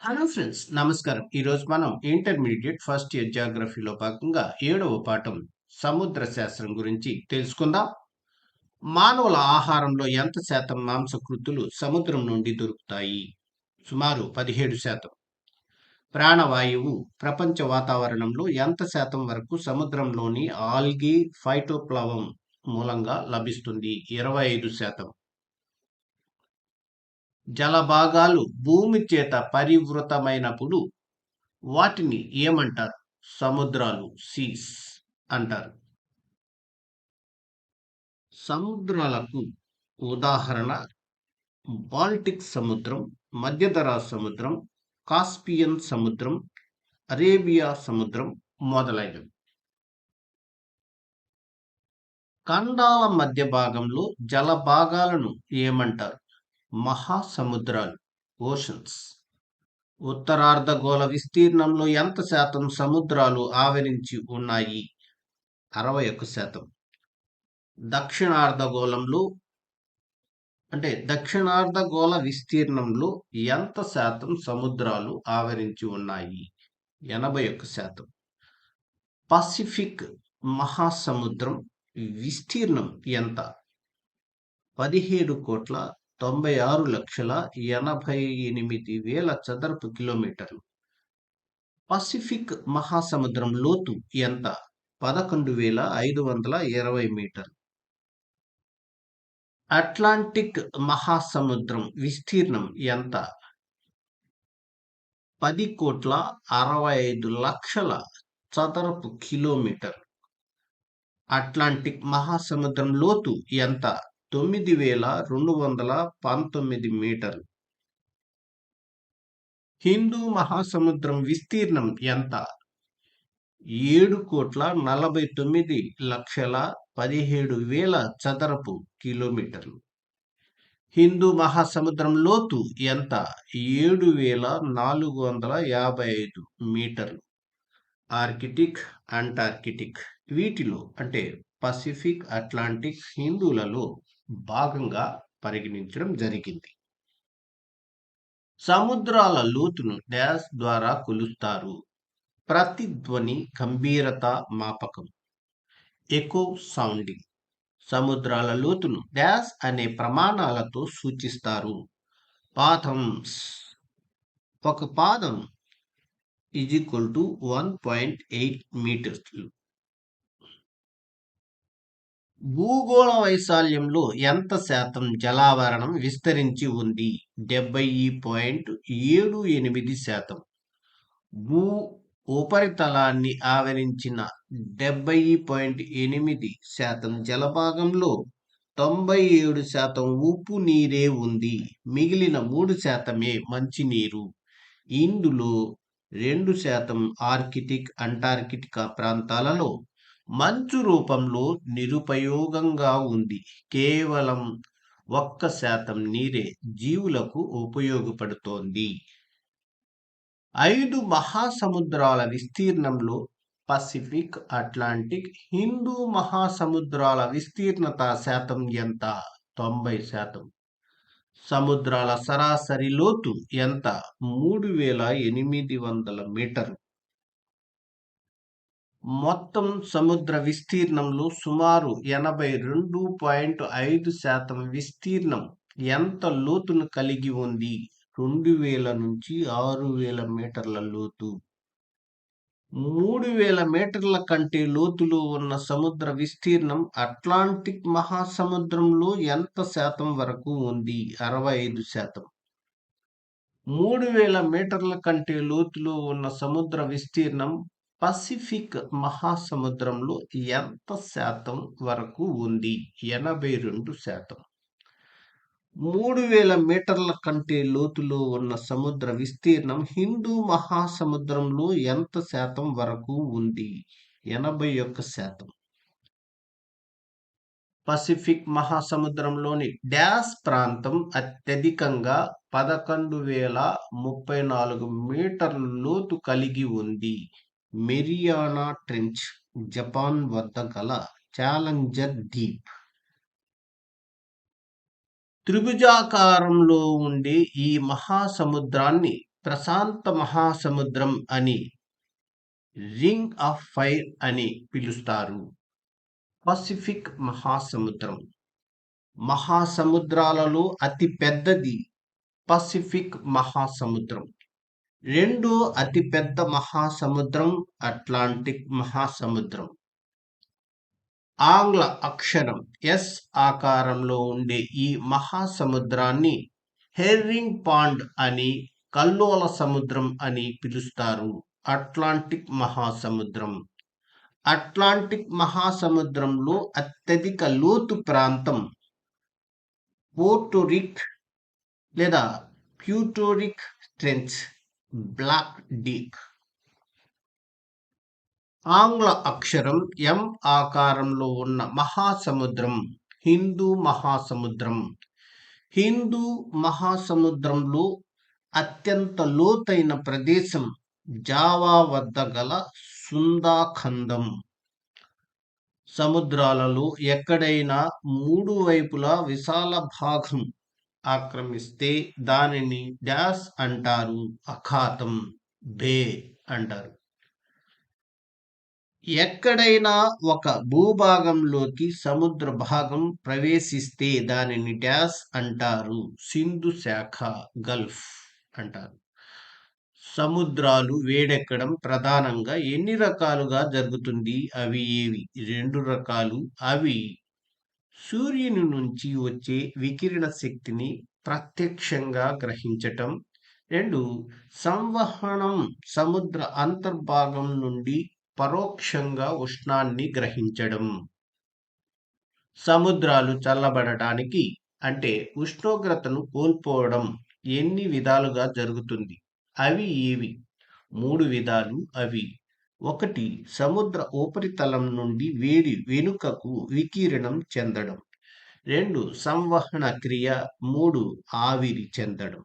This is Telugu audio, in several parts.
హలో ఫ్రెండ్స్ నమస్కారం. ఈరోజు మనం ఇంటర్మీడియట్ ఫస్ట్ ఇయర్ జాగ్రఫీలో భాగంగా ఏడవ పాఠం సముద్ర శాస్త్రం గురించి తెలుసుకుందాం. మానవుల ఆహారంలో ఎంత శాతం మాంసకృతులు సముద్రం నుండి దొరుకుతాయి? సుమారు పదిహేడు శాతం. ప్రాణవాయువు ప్రపంచ వాతావరణంలో ఎంత శాతం వరకు సముద్రంలోని ఆల్గీ ఫైటోప్లవం మూలంగా లభిస్తుంది? ఇరవై ఐదు శాతం. జలభాగాలు భూమి చేత పరివృతమైనప్పుడు వాటిని ఏమంటారు? సముద్రాలు సీస్ అంటారు. సముద్రాలకు ఉదాహరణ బాల్టిక్ సముద్రం మధ్యధరా సముద్రం కాస్పియన్ సముద్రం అరేబియా సముద్రం మొదలైనవి. ఖండాల మధ్య భాగంలో జలభాగాలను ఏమంటారు? మహాసముద్రాలు ఓషన్స్. ఉత్తరార్ధగోళ విస్తీర్ణంలో ఎంత శాతం సముద్రాలు ఆవరించి ఉన్నాయి? అరవై ఒక్క శాతం దక్షిణార్ధగోళంలో అంటే దక్షిణార్ధగోళ విస్తీర్ణంలో ఎంత శాతం సముద్రాలు ఆవరించి ఉన్నాయి? ఎనభై ఒక్క శాతం. పసిఫిక్ మహాసముద్రం విస్తీర్ణం ఎంత? పదిహేడు కోట్ల తొంభై ఆరు లక్షల ఎనభై ఎనిమిది వేల చదరపు కిలోమీటర్లు. పసిఫిక్ మహాసముద్రం లోతు ఎంత? పదకొండు వేల ఐదు వందల ఇరవై మీటర్లు. అట్లాంటిక్ మహాసముద్రం విస్తీర్ణం ఎంత? పది కోట్ల అరవై ఐదు లక్షల చదరపు కిలోమీటర్ అట్లాంటిక్ మహాసముద్రం లోతు ఎంత? తొమ్మిది వేల రెండు వందల పంతొమ్మిది మీటర్లు. హిందూ మహాసముద్రం విస్తీర్ణం ఎంత? ఏడు కోట్ల నలభై తొమ్మిది లక్షల పదిహేడు వేల చదరపు కిలోమీటర్లు. హిందూ మహాసముద్రం లోతు ఎంత? ఏడు వేల నాలుగు వందల యాభై ఐదు మీటర్లు. ఆర్కిటిక్ అంటార్కిటిక్ వీటిలో అంటే పసిఫిక్ అట్లాంటిక్ హిందువులలో భాగంగా పరిగణించడం జరిగింది. సముద్రాల లోతును డ్యాష్ ద్వారా కొలుస్తారు. ప్రతిధ్వని గంభీరత మాపకం. Echo sounding. సముద్రాల లోతును డ్యాష్ అనే ప్రమాణాలతో సూచిస్తారు. పాథమ్స్ ఒక పాదం is equal to one point eight metres భూగోళ వైశాల్యంలో ఎంత శాతం జలావరణం విస్తరించి ఉంది? డెబ్బై పాయింట్ ఏడు ఎనిమిది శాతం. భూ ఉపరితలాన్ని ఆవరించిన డెబ్బై పాయింట్ ఎనిమిది శాతం జలభాగంలో తొంభై ఏడు శాతం ఉప్పు నీరే ఉంది. మిగిలిన మూడు శాతమే మంచినీరు. ఇందులో రెండు శాతం ఆర్కిటిక్ అంటార్కిటికా ప్రాంతాలలో మంచు రూపంలో నిరుపయోగంగా ఉంది. కేవలం ఒక్క శాతం నీరే జీవులకు ఉపయోగపడుతోంది. ఐదు మహాసముద్రాల విస్తీర్ణంలో పసిఫిక్ అట్లాంటిక్ హిందూ మహాసముద్రాల విస్తీర్ణత శాతం ఎంత? తొంభై శాతం. సముద్రాల సరాసరి లోతు ఎంత? మూడు వేల ఎనిమిది వందల మీటర్లు మొత్తం సముద్ర విస్తీర్ణంలో సుమారు ఎనభై రెండు పాయింట్ ఐదు శాతం విస్తీర్ణం ఎంత లోతును కలిగి ఉంది? రెండు వేల నుంచి ఆరు వేల మీటర్ల లోతు. మూడు వేల మీటర్ల కంటే లోతులో ఉన్న సముద్ర విస్తీర్ణం అట్లాంటిక్ మహాసముద్రంలో ఎంత శాతం వరకు ఉంది? అరవై ఐదు శాతం. మూడు వేల మీటర్ల కంటే లోతులో ఉన్న సముద్ర విస్తీర్ణం పసిఫిక్ మహాసముద్రంలో ఎంత శాతం వరకు ఉంది? ఎనభై రెండు శాతం. మూడు వేల మీటర్ల కంటే లోతులో ఉన్న సముద్ర విస్తీర్ణం హిందూ మహాసముద్రంలో ఎంత శాతం వరకు ఉంది? ఎనభై ఒక్క శాతం. పసిఫిక్ మహాసముద్రంలోని డ్యాస్ ప్రాంతం అత్యధికంగా పదకొండు వేల ముప్పై నాలుగు మీటర్ల లోతు కలిగి ఉంది. మెరియానా ట్రెంచ్ జపాన్ వద్ద గల ఛాలెంజర్ దీప్ త్రిభుజాకారంలో ఉండే ఈ మహాసముద్రాన్ని ప్రశాంత మహాసముద్రం అని రింగ్ ఆఫ్ ఫైర్ అని పిలుస్తారు. పసిఫిక్ మహాసముద్రం. మహాసముద్రాలలో అతి పెద్దది పసిఫిక్ మహాసముద్రం. రెండో అతిపెద్ద మహాసముద్రం అట్లాంటిక్ మహాసముద్రం. ఆంగ్ల అక్షరం ఎస్ ఆకారంలో ఉండే ఈ మహాసముద్రాన్ని హెర్రింగ్ పాండ్ అని కల్లోల సముద్రం అని పిలుస్తారు. అట్లాంటిక్ మహాసముద్రం. అట్లాంటిక్ మహాసముద్రంలో అత్యధిక లోతు ప్రాంతం పోర్టోరిక్ లేదా ప్యూటోరిక్ ట్రెంచ్ బ్లాక్ డీక్ ఆంగ్ల అక్షరం ఎం ఆకారంలో ఉన్న మహాసముద్రం హిందూ మహాసముద్రం. హిందూ మహాసముద్రంలో అత్యంత లోతైన ప్రదేశం జావా వద్ద గల సుందాఖందం సముద్రాలలో ఎక్కడైనా మూడు వైపులా విశాల భాగం ఆక్రమిస్తే దానిని డ్యాస్ అంటారు అఖాతం బే అంటారు. ఎక్కడైనా ఒక భూభాగంలోకి సముద్ర భాగం ప్రవేశిస్తే దానిని డ్యాస్ అంటారు సింధు శాఖ గల్ఫ్ అంటారు. సముద్రాలు వేడెక్కడం ప్రధానంగా ఎన్ని రకాలుగా జరుగుతుంది? అవి ఏవి? రెండు రకాలు. అవి సూర్యుని నుంచి వచ్చే వికిరణ శక్తిని ప్రత్యక్షంగా గ్రహించటం. రెండు సంవహనం సముద్ర అంతర్భాగం నుండి పరోక్షంగా ఉష్ణాన్ని గ్రహించడం. సముద్రాలు చల్లబడటానికి అంటే ఉష్ణోగ్రతను కోల్పోవడం ఎన్ని విధాలుగా జరుగుతుంది? అవి ఏవి? మూడు విధాలు అవి. ఒకటి సముద్ర ఉపరితలం నుండి వేడి వెనుకకు వికిరణం చెందడం. రెండు సంవహన క్రియ మూడు ఆవిరి చెందడం.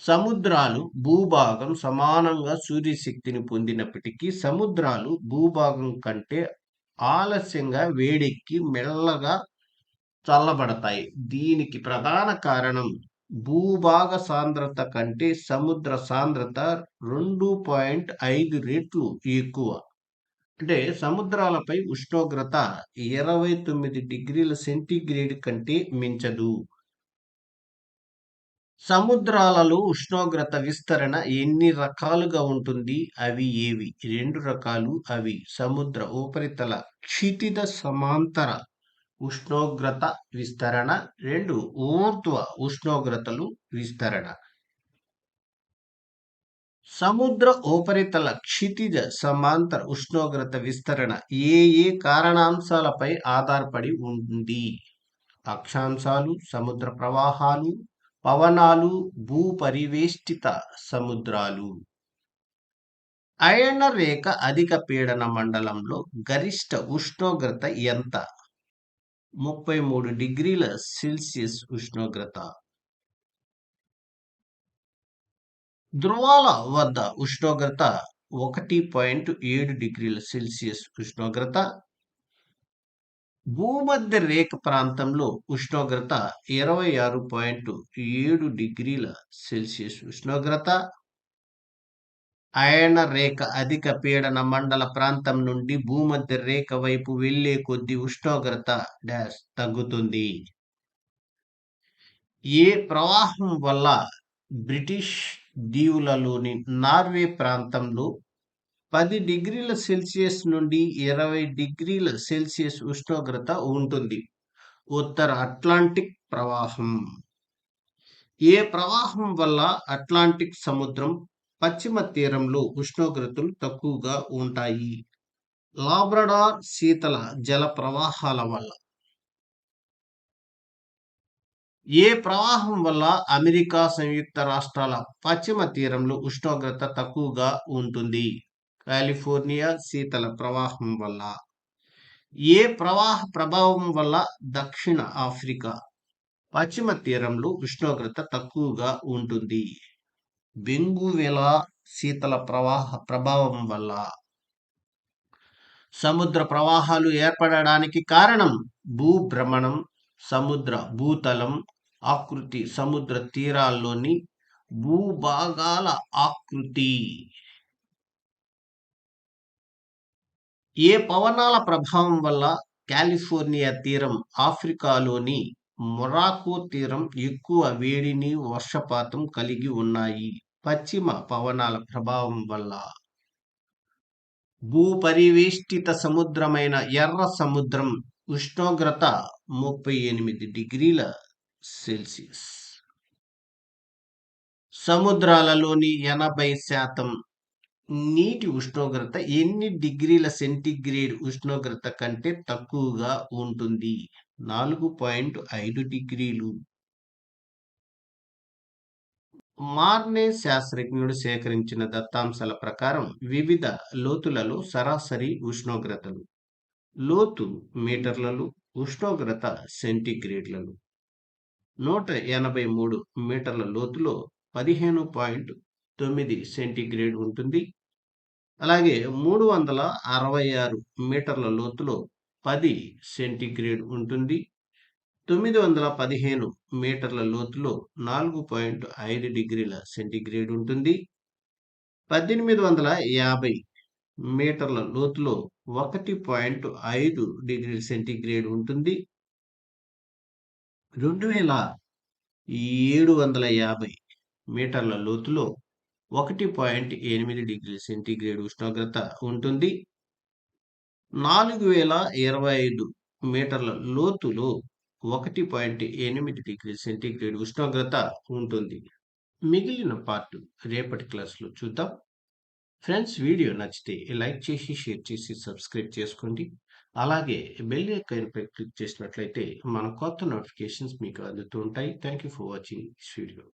సముద్రాలు భూభాగం సమానంగా సూర్యశక్తిని పొందినప్పటికీ సముద్రాలు భూభాగం కంటే ఆలస్యంగా వేడెక్కి మెల్లగా చల్లబడతాయి. దీనికి ప్రధాన కారణం భూభాగ సాంద్రత కంటే సముద్ర సాంద్రత రెండు పాయింట్ ఐదు రెట్లు ఎక్కువ. అంటే సముద్రాలపై ఉష్ణోగ్రత ఇరవై తొమ్మిది డిగ్రీల సెంటీగ్రేడ్ కంటే మించదు. సముద్రాలలో ఉష్ణోగ్రత విస్తరణ ఎన్ని రకాలుగా ఉంటుంది? అవి ఏవి? రెండు రకాలు అవి. సముద్ర ఉపరితల క్షితిద సమాంతర ఉష్ణోగ్రత విస్తరణ రెండు ఊర్ధ్వ ఉష్ణోగ్రతలు విస్తరణ. సముద్ర ఉపరితల క్షితిజ సమాంతర ఉష్ణోగ్రత విస్తరణ ఏ ఏ కారణాంశాలపై ఆధారపడి ఉంది? అక్షాంశాలు సముద్ర ప్రవాహాలు పవనాలు భూపరివేష్టిత సముద్రాలు. అయన రేఖ అధిక పీడన మండలంలో గరిష్ట ఉష్ణోగ్రత ఎంత? ముప్పై మూడు డిగ్రీల సెల్సియస్ ఉష్ణోగ్రత. ధ్రువాల వద్ద ఉష్ణోగ్రత ఒకటి పాయింట్ ఏడు డిగ్రీల సెల్సియస్ ఉష్ణోగ్రత. భూమధ్య రేఖ ప్రాంతంలో ఉష్ణోగ్రత ఇరవై ఆరు పాయింట్ ఏడు డిగ్రీల సెల్సియస్ ఉష్ణోగ్రత. అయన రేఖ అధిక పీడన మండల ప్రాంతం నుండి భూమధ్య రేఖ వైపు వెళ్ళే కొద్ది ఉష్ణోగ్రత డాష్ తగ్గుతుంది. ఏ ప్రవాహం వల్ల బ్రిటిష్ దీవులలోని నార్వే ప్రాంతంలో పది డిగ్రీల సెల్సియస్ నుండి ఇరవై డిగ్రీల సెల్సియస్ ఉష్ణోగ్రత ఉంటుంది. ఉత్తర అట్లాంటిక్ ప్రవాహం. ఏ ప్రవాహం వల్ల అట్లాంటిక్ సముద్రం పశ్చిమ తీరంలో ఉష్ణోగ్రతలు తక్కువగా ఉంటాయి. లాబ్రడార్ శీతల జల ప్రవాహాల వల్ల. ఏ ప్రవాహం వల్ల అమెరికా సంయుక్త రాష్ట్రాల పశ్చిమ తీరంలో ఉష్ణోగ్రత తక్కువగా ఉంటుంది? కాలిఫోర్నియా శీతల ప్రవాహం వల్ల. ఏ ప్రవాహ ప్రభావం వల్ల దక్షిణ ఆఫ్రికా పశ్చిమ తీరంలో ఉష్ణోగ్రత తక్కువగా ఉంటుంది? బెంగువెల శీతల ప్రవాహ ప్రభావం వల్ల సముద్ర ప్రవాహాలు ఏర్పడడానికి కారణం భూభ్రమణం సముద్ర భూతలం ఆకృతి సముద్ర తీరాల్లోని భూభాగాల ఆకృతి. ఏ పవనాల ప్రభావం వల్ల కాలిఫోర్నియా తీరం ఆఫ్రికాలోని మొరాకో తీరం ఎక్కువ వేడిని వర్షపాతం కలిగి ఉన్నాయి. పశ్చిమ పవనాల ప్రభావం వల్ల భూపరివేష్టిత సముద్రమైన ఎర్ర సముద్రం ఉష్ణోగ్రత ముప్పై ఎనిమిది డిగ్రీల సెల్సియస్. సముద్రాలలోని ఎనభై శాతం నీటి ఉష్ణోగ్రత ఎన్ని డిగ్రీల సెంటిగ్రేడ్ ఉష్ణోగ్రత కంటే తక్కువగా ఉంటుంది? నాలుగు పాయింట్ ఐదు డిగ్రీలు. మార్నే శాస్త్రజ్ఞుడు సేకరించిన దత్తాంశాల ప్రకారం వివిధ లోతులలో సరాసరి ఉష్ణోగ్రతలు. లోతు మీటర్లలో ఉష్ణోగ్రత సెంటిగ్రేడ్లలో. నూట ఎనభై మూడు మీటర్ల లోతులో పదిహేను పాయింట్ తొమ్మిది సెంటిగ్రేడ్ ఉంటుంది. అలాగే మూడు వందల అరవై ఆరు మీటర్ల లోతులో పది సెంటిగ్రేడ్ ఉంటుంది. తొమ్మిది వందల పదిహేను మీటర్ల లోతులో నాలుగు పాయింట్ ఐదు డిగ్రీల సెంటిగ్రేడ్ ఉంటుంది. పద్దెనిమిది వందల యాభై మీటర్ల లోతులో ఒకటి పాయింట్ ఐదు డిగ్రీల సెంటీగ్రేడ్ ఉంటుంది. రెండు వేల ఏడు వందల యాభై మీటర్ల లోతులో ఒకటి పాయింట్ ఎనిమిది డిగ్రీ సెంటీగ్రేడ్ ఉష్ణోగ్రత ఉంటుంది. నాలుగు వేల ఇరవై ఐదు మీటర్ల లోతులో ఒకటి పాయింట్ ఎనిమిది డిగ్రీ సెంటీగ్రేడ్ ఉష్ణోగ్రత ఉంటుంది. మిగిలిన పార్ట్ రేపటి క్లాస్లో చూద్దాం. ఫ్రెండ్స్ వీడియో నచ్చితే లైక్ చేసి షేర్ చేసి సబ్స్క్రైబ్ చేసుకోండి. అలాగే బెల్ ఐకాన్పై క్లిక్ చేసినట్లయితే మన కొత్త నోటిఫికేషన్స్ మీకు అందుతూ ఉంటాయి. Thank you for watching this video.